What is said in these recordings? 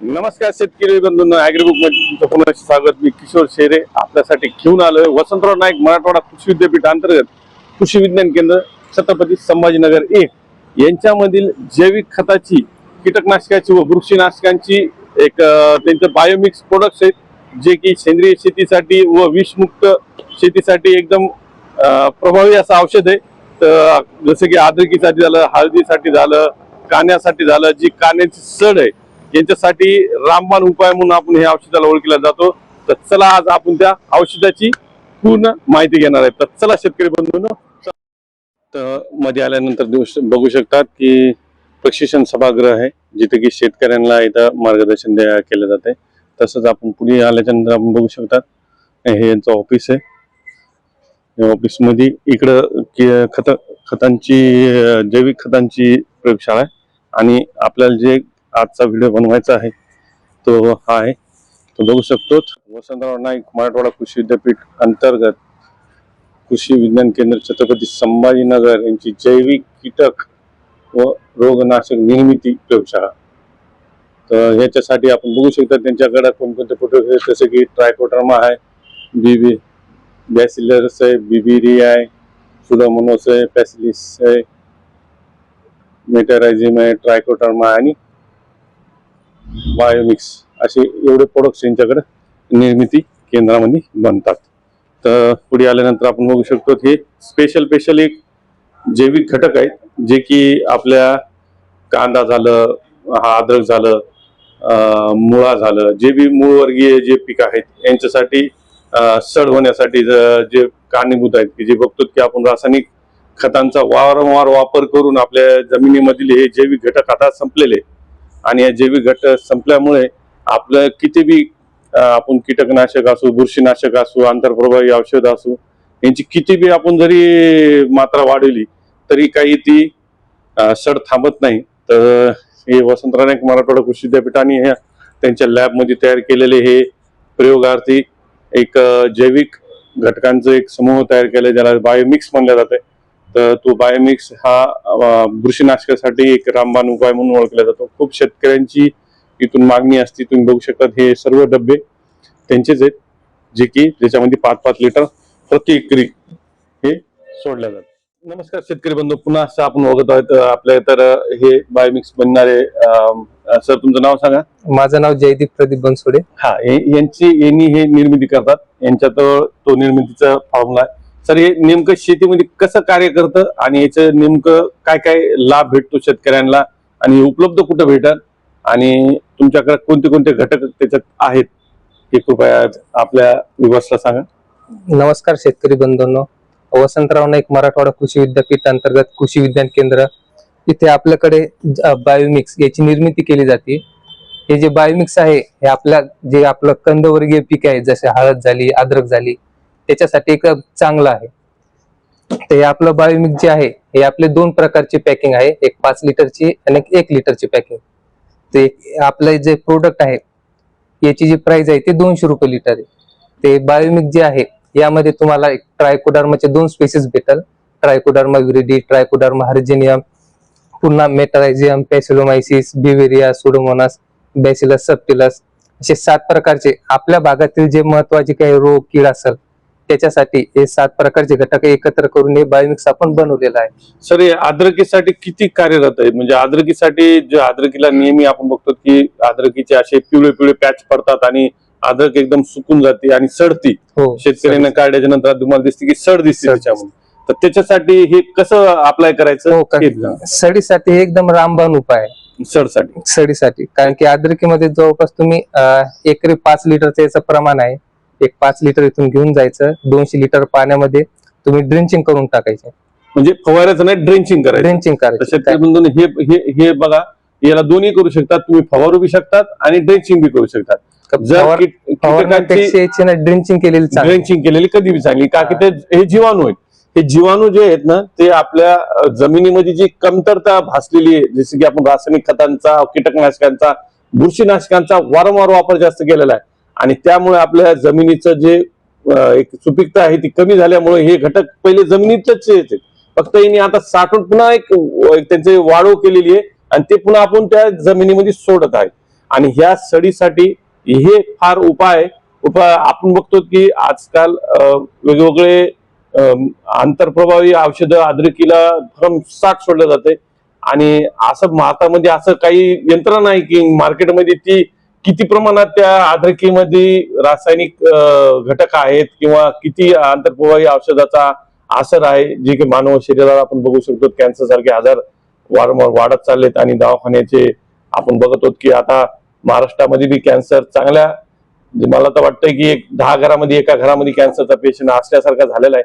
नमस्कार शेतकरी बंधूंना अॅग्रीबुकमध्ये तुमचं पुन्हा स्वागत. मी किशोर शेरे आपल्यासाठी घेऊन आलोय वसंतराव नाईक मराठवाडा कृषी विद्यापीठ अंतर्गत कृषी विज्ञान केंद्र छत्रपती संभाजीनगर एक यांच्यामधील जैविक खताची कीटकनाशकाची व बुरशीनाशकांची एक त्यांचं बायोमिक्स प्रोडक्ट्स आहेत जे की सेंद्रिय शेतीसाठी व विषमुक्त शेतीसाठी एकदम प्रभावी असं औषध आहे. तर जसं की आद्रकीसाठी झालं हळदीसाठी झालं कान्यासाठी झालं जी कान्याची सड आहे यांच्यासाठी रामबाण उपाय म्हणून आपण हे औषधाला ओळखला जातो. तर चला आज आपण त्या औषधाची पूर्ण माहिती घेणार आहे. तर चला शेतकरी बंधून. तर मध्ये आल्यानंतर बघू शकतात की प्रशिक्षण सभागृह आहे जिथे की शेतकऱ्यांना इथं मार्गदर्शन द्या केलं जाते तसंच आपण पुढे आल्याच्यानंतर आपण बघू शकतात हे यांचं ऑफिस आहे. या ऑफिसमध्ये इकडं के- खत खतांची जैविक खतांची प्रयोगशाळा आहे. आणि आपल्याला जे आजचा व्हिडिओ बनवायचा आहे. तो हा आहे. तो बघू शकतो वसंतराव नाईक मराठवाडा कृषी विद्यापीठ अंतर्गत कृषी विज्ञान केंद्र छत्रपती संभाजीनगर यांची जैविक कीटक व रोगनाशक निर्मिती प्रयोगशाळा. तर ह्याच्यासाठी आपण बघू शकता त्यांच्याकडे कोणकोणते फोटो जसे की ट्रायकोटर्मा आहे. बीबी बॅसिलर्स आहे. बीबीरी आहे. सुडोमोनोस आहे. पॅसिलिस आहे. मेटरायझिम आहे. ट्रायकोटर्मा आणि बायोमिक्स असे एवढे प्रोडक्ट्स यांच्याकडे निर्मिती केंद्रामध्ये बनतात. तर पुढे आल्यानंतर आपण बघू शकतो हे स्पेशल स्पेशल एक जैविक घटक आहेत जे की आपल्या कांदा झालं हा अद्रक झालं मुळा झालं जे बी मूळवर्गीय जे पीक आहेत यांच्यासाठी सड होण्यासाठी ज- जे कारणीभूत आहेत की जे बघतो की आपण रासायनिक खतांचा वारंवार वापर करून आपल्या जमिनीमधील हे जैविक घटक आता संपलेले आणि या जैविक घटक संपल्यामुळे आपलं किती बी आपण कीटकनाशक असू बुरशीनाशक असू आंतरप्रभावी औषध असू यांची किती बी आपण जरी मात्रा वाढवली तरी काही ती सड थांबत नाही. तर हे वसंतराव नाईक मराठवाडा कृषी विद्यापीठाने ह्या त्यांच्या लॅबमध्ये तयार केलेले हे प्रयोगार्थी एक जैविक घटकांचं एक समूह तयार केलं ज्याला बायोमिक्स म्हणलं जाते तर तो बायोमिक्स हा बुरशीनाशकासाठी एक रामबाण उपाय म्हणून ओळखला जातो. खूप शेतकऱ्यांची इथून मागणी असते तुम्ही बघू शकता हे सर्व डबे त्यांचेच आहेत जे की त्याच्यामध्ये पाच पाच लिटर प्रति एकरी हे सोडल्या जातात. नमस्कार शेतकरी बंधू पुन्हा असं आपण बघत आहोत आपल्या तर हे बायोमिक्स बनणारे सर तुमचं नाव सांगा. माझं नाव जयदीप प्रदीप बनसोडे. हा हे- यांची यांनी हे निर्मिती करतात यांच्यात तो निर्मितीचा फॉर्म्युला आहे. सर हे नेमकं शेतीमध्ये कसं कार्य करतं आणि याचं नेमकं काय काय लाभ भेटतो शेतकऱ्यांना आणि उपलब्ध कुठं भेटत आणि तुमच्याकडे कोणते कोणते घटक त्याच्यात आहेत? हे कृपया आपल्या विवासला सांगा. नमस्कार शेतकरी बंधूंनो. वसंतराव नाईक मराठवाडा कृषी विद्यापीठ अंतर्गत कृषी विज्ञान केंद्र. इथे आपल्याकडे बायोमिक्स याची निर्मिती केली जाते. हे जे बायोमिक्स आहे हे आपल्या जे आपलं कंदवर्गीय पीक आहे जसे हळद झाली अद्रक झाली त्याच्यासाठी एक चांगलं आहे. तर हे आपलं बायोमिक जे आहे हे आपले दोन प्रकारची पॅकिंग आहे. एक पाच लिटरची आणि एक एक लिटरची पॅकिंग ते आपलं जे प्रोडक्ट आहे याची जी प्राइस आहे ते दोनशे रुपये लिटर आहे. ते बायोमिक जे आहे यामध्ये तुम्हाला एक ट्रायकोडर्माचे दोन स्पेसिस भेटल. ट्रायकोडर्मा विरिडी ट्रायकोडर्मा हर्जेनियम पुन्हा Metarhizium Paecilomyces Beauveria Pseudomonas Bacillus subtilis असे सात प्रकारचे आपल्या भागातील जे महत्त्वाचे काही रोग कीड असेल त्याच्यासाठी हे सात प्रकारचे घटक एकत्र करून हे बायोमिक्स आपण बनवलेलं आहे. सर हे अद्रकीसाठी किती कार्यरत आहे? म्हणजे अद्रकीसाठी जे अद्रकीला नेहमी आपण बघतो की अद्रकीचे असे पिवळे पिवळे पॅच पडतात आणि अद्रक एकदम सुकून जाते आणि सडती. हो शेतकऱ्यांना काढल्याच्या नंतर तुम्हाला दिसते की सड दिसते सड त्याच्यामध्ये तर त्याच्यासाठी हे कसं अप्लाय करायचं? हो का हे. सडीसाठी हे एकदम रामबाण उपाय आहे. सडसाठी. सडीसाठी. कारण की अद्रकीमध्ये जवळपास तुम्ही अं, एकरी पाच लिटरचं याचं प्रमाण आहे. एक पाच लिटर इथून घेऊन जायचं. दोनशे लिटर पाण्यामध्ये तुम्ही ड्रिंचिंग करून टाकायचे. म्हणजे फवारायचं नाही ड्रेंचिंग करायचं. ड्रिंचिंग करायचं. शेतकरी बंधूंनी हे हे हे बघा याला दोन्ही करू शकतात. तुम्ही फवारू बी शकतात आणि ड्रेंचिंग बी करू शकतात. जर फवार- कीट- कीटकांची ड्रिंचिंग केलेली चांगली. ड्रेंचिंग केलेली कधी बी चांगली. का की ते हे जीवाणू आहेत. हे जीवाणू जे आहेत ना ते आपल्या अ, जमिनीमध्ये जी कमतरता भासलेली आहे जसे की आपण रासायनिक खतांचा कीटकनाशकांचा बुरशीनाशकांचा वारंवार वापर जास्त केलेला आहे. आणि त्यामुळे आपल्या जमिनीचं जे एक सुपीकता आहे ती कमी झाल्यामुळे हे घटक पहिले जमिनीतच येते फक्त यांनी आता साठवून पुन्हा एक एक त्यांची वाढव केलेली आहे आणि ते पुन्हा आपण त्या जमिनीमध्ये सोडत आहे. आणि ह्या सडीसाठी हे फार उपाय उपाय आपण बघतो की आजकाल वेगवेगळे आंतरप्रभावी औषधं धर्म साठ सोडलं जाते. आणि असं भारतामध्ये असं काही यंत्रणा नाही की मार्केटमध्ये ती किती प्रमाणात त्या अद्रकीमध्ये रासायनिक घटक आहेत किंवा किती आंतरप्रवाही औषधाचा असर आहे जे की मानव शरीराला आपण बघू शकतो कॅन्सर सारखे आजार वारंवार वाढत चाललेत आणि दवाखान्याचे आपण बघत आहोत की आता महाराष्ट्रामध्ये बी कॅन्सर चांगल्या म्हणजे मला तर वाटतंय की एक दहा घरामध्ये एका घरामध्ये कॅन्सरचा पेशंट असल्यासारखा झालेला आहे.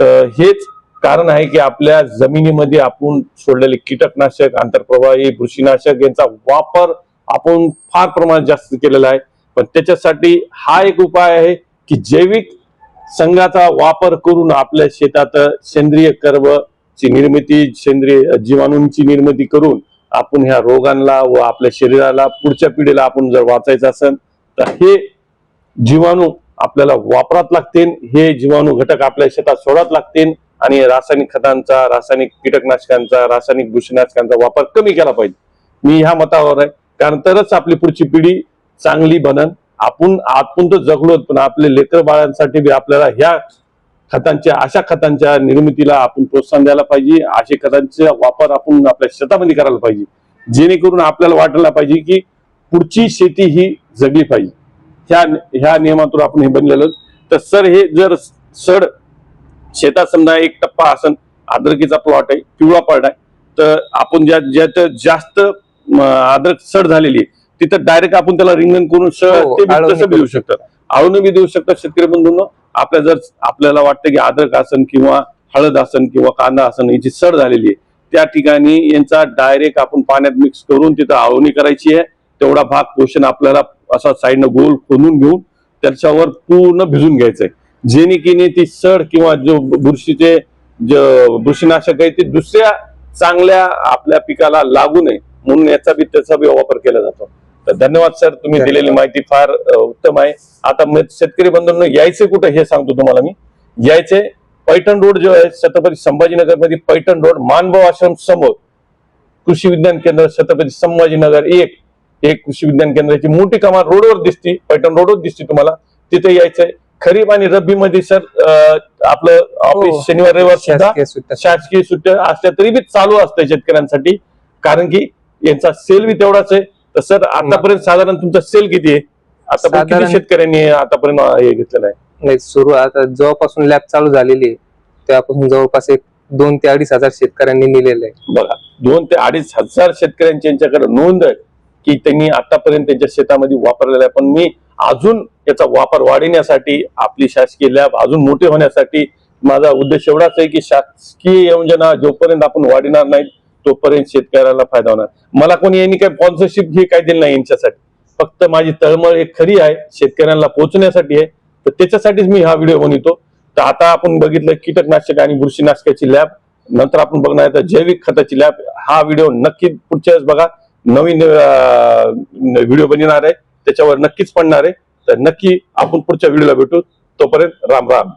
तर हेच कारण आहे की आपल्या जमिनीमध्ये आपण सोडलेले कीटकनाशक आंतरप्रवाही बुरशीनाशक यांचा वापर आपण फार प्रमाणात जास्त केलेला आहे. पण त्याच्यासाठी हा एक उपाय आहे की जैविक संघाचा वापर करून आपल्या शेतात सेंद्रिय कर्व ची निर्मिती सेंद्रिय जीवाणूंची निर्मिती करून आपण ह्या रोगांना व आपल्या शरीराला पुढच्या पिढीला आपण जर वाचायचं असेल तर हे जीवाणू आपल्याला वापरात लागतील. हे जीवाणू घटक आपल्या शेतात सोडात लागतील आणि रासायनिक खतांचा रासायनिक कीटकनाशकांचा रासायनिक बुरशीनाशकांचा वापर कमी केला पाहिजे. मी ह्या मतावर आहे. कारण तरच आपली पुढची पिढी चांगली बनन. आपण आपण तर जगलोत पण आपले लेकर बाळांसाठी बी आपल्याला ह्या खतांच्या अशा खतांच्या निर्मितीला आपण प्रोत्साहन द्यायला पाहिजे. अशा खतांचा वापर आपण आपल्या शेतामध्ये करायला पाहिजे. जेणेकरून आपल्याला वाटायला पाहिजे की पुढची शेती ही जगली पाहिजे. ह्या ह्या नियमातून आपण हे बनलेलो. तर सर हे जर सड शेतात समजा एक टप्पा असन अद्रकीचा प्लॉट आहे पिवळा पड आहे तर आपण ज्या ज्यात जास्त अद्रक सड झालेली आहे. तिथं डायरेक्ट आपण त्याला रिंगण करून हो, तसं बी देऊ शकतात. आळून बी देऊ शकतात शेतकरी बंधूंनो. आपल्या जर आपल्याला वाटतं की अद्रक असन किंवा हळद असन किंवा कांदा असन याची सड झालेली आहे त्या ठिकाणी यांचा डायरेक्ट आपण पाण्यात मिक्स करून तिथं आळवणी करायची आहे. तेवढा भाग पोषण आपल्याला असा साईडनं गोल खोदून घेऊन त्याच्यावर पूर्ण भिजून घ्यायचंय जेणेकीने ती सड किंवा जो बुरशीचे जो बुरशीनाशक आहे ते दुसऱ्या चांगल्या आपल्या पिकाला लागू नये. म्हणून याचा बी त्याचा बी वापर केला जातो. तर धन्यवाद सर. तुम्ही दिलेली माहिती फार उत्तम आहे. आता मी शेतकरी बंधूंनो यायचे कुठं हे सांगतो तुम्हाला मी. यायचे पैठण रोड जो आहे छत्रपती संभाजीनगरमध्ये पैठण रोड मानभाव आश्रम समोर. कृषी विज्ञान केंद्र छत्रपती संभाजीनगर एक. एक कृषी विज्ञान केंद्राची मोठी कमान रोडवर दिसते पैठण रोडवर दिसते तुम्हाला. तिथे यायचंय खरीप आणि रब्बी मध्ये सर आपलं ऑफिस हो. शनिवार रविवार सुद्धा शासकीय सुट्ट्या. शासकीय सुट्ट्या असल्या तरी बी चालू असतं शेतकऱ्यांसाठी. कारण की यांचा सेल बी तेवढाच आहे. तर सर आतापर्यंत साधारण तुमचा सेल किती आहे? आतापर्यंत किती साधारण- शेतकऱ्यांनी आतापर्यंत हे घेतलेलं आहे? नाही सुरू आता जेव्हापासून लॅब चालू झालेली आहे तेव्हापासून जवळपास एक दोन ते अडीच हजार शेतकऱ्यांनी नेलेलं आहे. बघा दोन ते अडीच हजार शेतकऱ्यांची यांच्याकडे नोंद आहे की त्यांनी आतापर्यंत त्यांच्या शेतामध्ये वापरलेला आहे. पण मी अजून याचा वापर वाढविण्यासाठी आपली शासकीय लॅब अजून मोठे होण्यासाठी माझा उद्देश एवढाच आहे की शासकीय योजना जोपर्यंत आपण वाढणार नाही तोपर्यंत शेतकऱ्याला फायदा होणार. मला कोणी यांनी काही स्पॉन्सरशिप घे काय दिलं नाही यांच्यासाठी. फक्त माझी तळमळ एक खरी आहे शेतकऱ्यांना पोहोचण्यासाठी आहे. तर त्याच्यासाठीच मी हा व्हिडिओ बनवतो. तर आता आपण बघितलं कीटकनाशक आणि बुरशीनाशकाची लॅब नंतर आपण बघणार आहे तर जैविक खताची लॅब हा व्हिडिओ नक्की पुढच्या वेळेस बघा. नवीन व्हिडिओ बनणार आहे. त्याच्यावर नक्कीच पडणार आहे. तर नक्की आपण पुढच्या व्हिडिओला भेटू. तोपर्यंत राम राम.